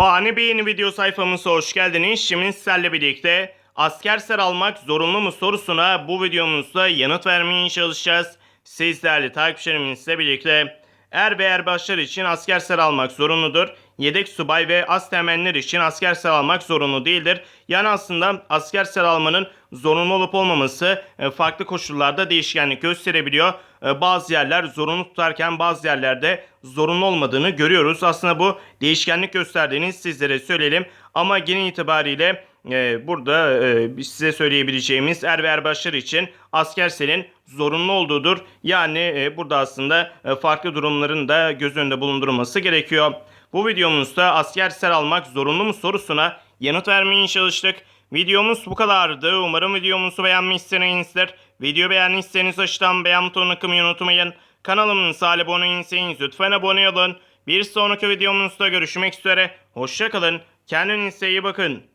Fani Bey'in video sayfamıza hoş geldiniz. Şimdi sizlerle birlikte asker ser almak zorunlu mu sorusuna bu videomuzda yanıt vermeye çalışacağız. Siz değerli takipçilerimizle birlikte er ve erbaşlar için asker ser almak zorunludur. Yedek subay ve asteğmenler için asker ser almak zorunlu değildir. Yani aslında asker ser almanın zorunlu olup olmaması e, farklı koşullarda değişkenlik gösterebiliyor. E, Bazı yerler zorunlu tutarken bazı yerlerde zorunlu olmadığını görüyoruz. Aslında bu değişkenlik gösterdiğini sizlere söyleyelim. Ama genel itibariyle e, burada e, size söyleyebileceğimiz er ve için asker senin zorunlu olduğudur. Yani e, burada aslında e, farklı durumların da göz önünde bulundurulması gerekiyor. Bu videomuzda asker ser almak zorunlu mu sorusuna yanıt vermeye çalıştık. Videomuz bu kadardı. Umarım videomuzu beğenmişsinizdir. Video beğendiyseniz aşağıdan beğen butonuna kımayı unutmayın. Kanalımıza abone değilseniz lütfen abone olun. Bir sonraki videomuzda görüşmek üzere. Hoşçakalın. Kendinize iyi bakın.